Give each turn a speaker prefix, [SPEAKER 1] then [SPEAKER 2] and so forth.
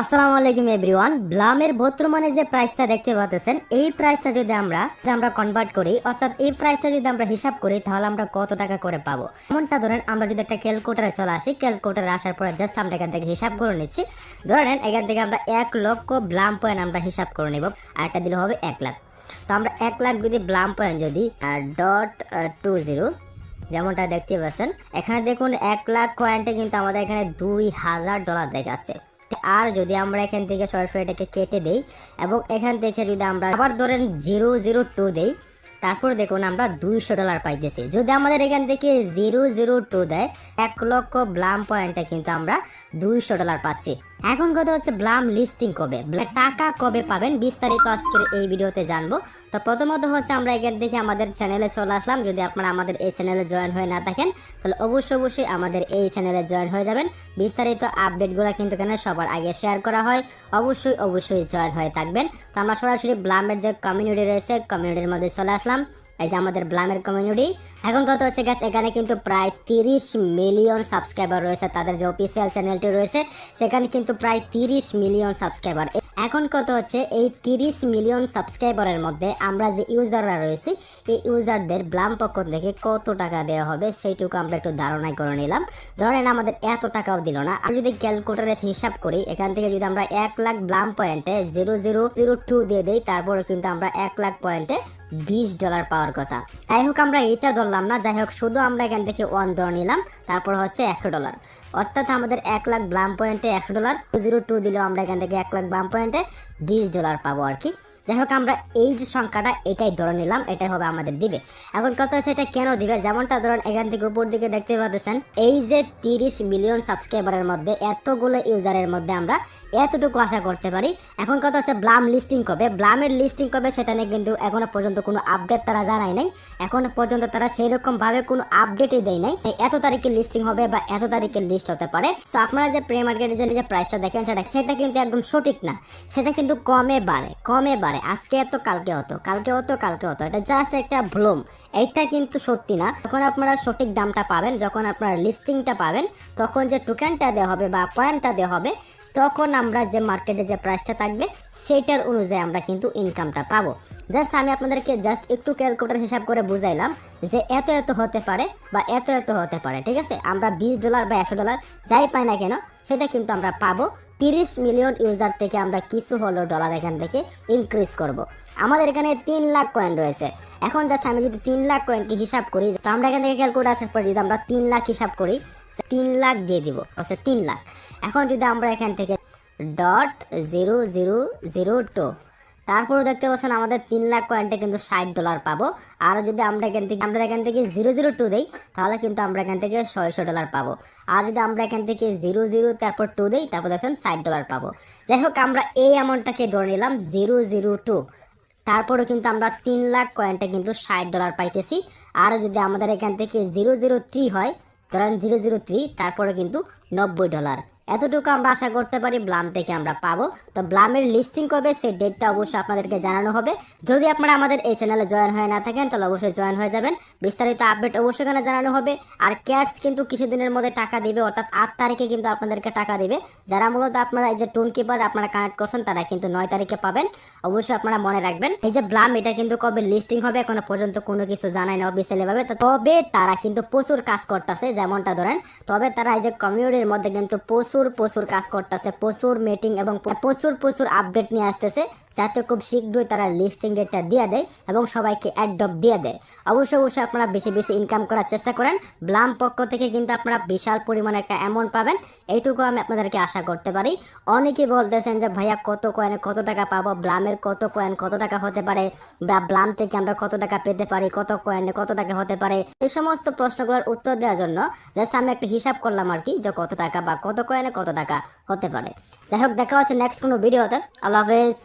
[SPEAKER 1] আসসালামু আলাইকুম এভরিওয়ান। ব্লামের বর্তমানে যে প্রাইসটা দেখতে পাচ্ছেন, এই প্রাইসটা যদি আমরা আমরা কনভার্ট করি, অর্থাৎ এই প্রাইসটা যদি আমরা হিসাব করি, তাহলে আমরা কত টাকা করে পাবো? এমনটা ধরেন, আমরা যদি একটা ক্যালকুলেটারে চলে আসি ক্যালকুলেটারে আসার পরে জাস্ট আমরা এখান থেকে হিসাব করে নিচ্ছি। ধরেন, এখান থেকে আমরা এক লক্ষ ব্লাম পয়েন্ট আমরা হিসাব করে নিব, আর একটা দিলে হবে এক লাখ। তো আমরা এক লাখ যদি ব্লাম পয়েন্ট যদি ডট টু জিরো যেমনটা দেখতে পাচ্ছেন, এখানে দেখুন এক লাখ পয়েন্টে কিন্তু আমাদের এখানে দুই হাজার ডলার দেখাচ্ছে। আর যদি আমরা এখান থেকে সরাসরি এটাকে কেটে দেই এবং এখান থেকে যদি আমরা আবার ধরেন জিরো জিরো টু দেই, তারপর দেখুন আমরা দুইশো ডলার পাইতেছি। যদি আমাদের এখান থেকে জিরো জিরো টু দেয়, এক লক্ষ ব্লাম পয়েন্টে কিন্তু আমরা দুইশো ডলার পাচ্ছি। এখন কথা হচ্ছে ব্লাম লিস্টিং কবে? টাকা কবে পাবেন? বিস্তারিত আজকের এই ভিডিওতে জানব। তো প্রথমত হচ্ছে আমরা এখান থেকে আমাদের চ্যানেলে চলে আসলাম। যদি আপনারা আমাদের এই চ্যানেলে জয়েন হয়ে না থাকেন, তাহলে অবশ্যই অবশ্যই আমাদের এই চ্যানেলে জয়েন হয়ে যাবেন। বিস্তারিত আপডেটগুলো কিন্তু এখানে সবার আগে শেয়ার করা হয়। অবশ্যই অবশ্যই জয়েন হয়ে থাকবেন। তো আমরা সরাসরি ব্লামের যে কমিউনিটি রয়েছে কমিউনিটির মধ্যে চলে আসলাম। এই যে আমাদের ব্লামের কমিউনিটি এখন কথা হচ্ছে গাছ এখানে কিন্তু প্রায় তিরিশ মিলিয়ন সাবস্ক্রাইবার রয়েছে। তাদের যে অফিসিয়াল চ্যানেলটি রয়েছে, সেখানে কিন্তু প্রায় তিরিশ মিলিয়ন সাবস্ক্রাইবার এখন কত হচ্ছে? এই তিরিশ মিলিয়ন সাবস্ক্রাইবারের মধ্যে আমরা যে ইউজাররা রয়েছি, এই ইউজারদের ব্লাম পক্ষ থেকে কত টাকা দেওয়া হবে সেইটুকু আমরা একটু ধারণাই করে নিলাম। ধরেন আমাদের এত টাকাও দিল না। আমি যদি ক্যালকুলেটারে হিসাব করি, এখান থেকে যদি আমরা এক লাখ ব্লাম পয়েন্টে জিরো জিরো জিরো টু দিয়ে দিই, তারপরে কিন্তু আমরা এক লাখ পয়েন্টে বিশ ডলার পাওয়ার কথা। যাই হোক, আমরা এটা ধরলাম না। যাই হোক, শুধু আমরা এখান থেকে ওয়ান ধরে নিলাম, তারপর হচ্ছে একশো ডলার অর্থাৎ আমাদের এক লাখ বাম পয়েন্টে একশো ডলার টু জিরো টু দিলেও আমরা এখান থেকে এক লাখ বাম পয়েন্টে বিশ ডলার পাবো আর কি। যাই হোক, আমরা এই যে সংখ্যাটা, এটাই ধরে নিলাম, এটাই হবে আমাদের দিবে। এখন কথা হচ্ছে এটা কেন দিবে? যেমনটা ধরেন, এখান থেকে উপর দিকে দেখতে পাচ্ছেন, এই যে তিরিশ মিলিয়ন সাবস্ক্রাইবারের মধ্যে, এতগুলো ইউজারের মধ্যে আমরা এতটুকু আশা করতে পারি। এখন কথা হচ্ছে ব্লাম লিস্টিং কবে? ব্লামের লিস্টিং কবে? সেটা নিয়ে কিন্তু এখনও পর্যন্ত কোনো আপডেট তারা জানায় নাই। এখনও পর্যন্ত তারা সেই ভাবে কোনো আপডেটই দেয় নাই এত তারিখে লিস্টিং হবে বা এত তারিখে লিস্ট হতে পারে। তো আপনারা যে প্রে মার্কেটে যে প্রাইসটা দেখেন, সেটা সেটা কিন্তু একদম সঠিক না। সেটা কিন্তু কমে বাড়ে কমে বাড়ে। আজকে এত, কালকে হতো কালকে হতো কালকে হতো এটা জাস্ট একটা ভ্লুম এইটা কিন্তু সত্যি না। যখন আপনারা সঠিক দামটা পাবেন, যখন আপনারা লিস্টিংটা পাবেন, তখন যে টোকেনটা দেওয়া হবে বা পয়েন্টটা দেওয়া হবে, তখন আমরা যে মার্কেটে যে প্রাইসটা থাকবে সেটার অনুযায়ী আমরা কিন্তু ইনকামটা পাবো। জাস্ট আমি আপনাদেরকে জাস্ট একটু ক্যালকুলেটার হিসাব করে বুঝাইলাম যে এত এত হতে পারে বা এত এত হতে পারে, ঠিক আছে? আমরা বিশ ডলার বা একশো ডলার যাই পাই না কেন, সেটা কিন্তু আমরা পাবো। তিরিশ মিলিয়ন ইউজার থেকে আমরা কিছু হলো ডলার এখান থেকে ইনক্রিজ করব। আমাদের এখানে তিন লাখ কয়েন রয়েছে এখন জাস্ট আমি যদি তিন লাখ কয়েনকে হিসাব করি, তো আমরা এখান থেকে ক্যালকুলেট আসার পরে যদি আমরা তিন লাখ হিসাব করি তিন লাখ দিয়ে দিব আচ্ছা তিন লাখ এখন যদি আমরা এখান থেকে dot zero zero zero two তারপরে দেখতে পাচ্ছেন আমাদের তিন লাখ কয়েনটা কিন্তু ষাট ডলার পাবো। আর যদি আমরা এখান থেকে আমরা এখান থেকে জিরো জিরো টু দিই, তাহলে কিন্তু আমরা এখান থেকে ছয়শো ডলার পাবো। আর যদি আমরা এখান থেকে জিরো জিরো তারপর টু দিই, তারপর দেখছেন ষাট ডলার পাবো। যাই হোক, আমরা এই অ্যামাউন্টটাকে ধরে নিলাম জিরো জিরো টু তারপরে কিন্তু আমরা তিন লাখ কয়েনটা কিন্তু ষাট ডলার পাইতেছি। আর যদি আমাদের এখান থেকে জিরো জিরো থ্রি হয়, ধরেন জিরো জিরো থ্রি তারপরে কিন্তু নব্বই ডলার এতটুকু আমরা আশা করতে পারি ব্লাম থেকে আমরা পাবো। তো ব্লামের লিস্টিং কবে, সেই ডেটটা অবশ্যই আপনাদেরকে জানানো হবে। যদি আপনারা আমাদের এই চ্যানেলে জয়েন হয়ে না থাকেন, তাহলে অবশ্যই জয়েন হয়ে যাবেন। বিস্তারিত আপডেট অবশ্যই এখানে জানানো হবে। আর ক্যাটস কিন্তু কিছুদিনের মধ্যে টাকা দিবে, অর্থাৎ আট তারিখে কিন্তু আপনাদেরকে টাকা দিবে। যারা মূলত আপনারা এই যে টোন কিপার আপনারা কানেক্ট করছেন, তারা কিন্তু নয় তারিখে পাবেন। অবশ্যই আপনারা মনে রাখবেন। এই যে ব্লাম, এটা কিন্তু কবে লিস্টিং হবে, এখনও পর্যন্ত কোনো কিছু জানায় না অফিসিয়ালি ভাবে তবে তারা কিন্তু প্রচুর কাজ করতেছে, যেমনটা ধরেন। তবে তারা এই যে কমিউনিটির মধ্যে কিন্তু প্রচুর প্রচুর কাজ করতেছে, প্রচুর মিটিং এবং প্রচুর প্রচুর আপডেট নিয়ে আসতেছে, যাতে খুব শীঘ্রই তারা লিস্টিং ডেটটা দিয়ে দেয় এবং সবাইকে অ্যাডপ দিয়ে দেয়। অবশ্যই অবশ্যই আপনারা বেশি বেশি ইনকাম করার চেষ্টা করেন। ব্লাম পক্ষ থেকে কিন্তু আপনারা বিশাল পরিমাণে একটা অ্যামাউন্ট পাবেন। এইটুকু আমি আপনাদেরকে আশা করতে পারি। অনেকেই বলতেছেন যে, ভাইয়া, কত কয়েনে কত টাকা পাবো? ব্লামের কত কয়েন কত টাকা হতে পারে? বা ব্লাম থেকে আমরা কত টাকা পেতে পারি? কত কয়েনে কত টাকা হতে পারে? এই সমস্ত প্রশ্নগুলোর উত্তর দেওয়ার জন্য জাস্ট আমি একটা হিসাব করলাম আর কি, যে কত টাকা বা কত কয়েনে কত টাকা? হতে পারে। যাই হোক দেখা হচ্ছে নেক্সট কোনো ভিডিওতে আল্লাহ হাফেজ।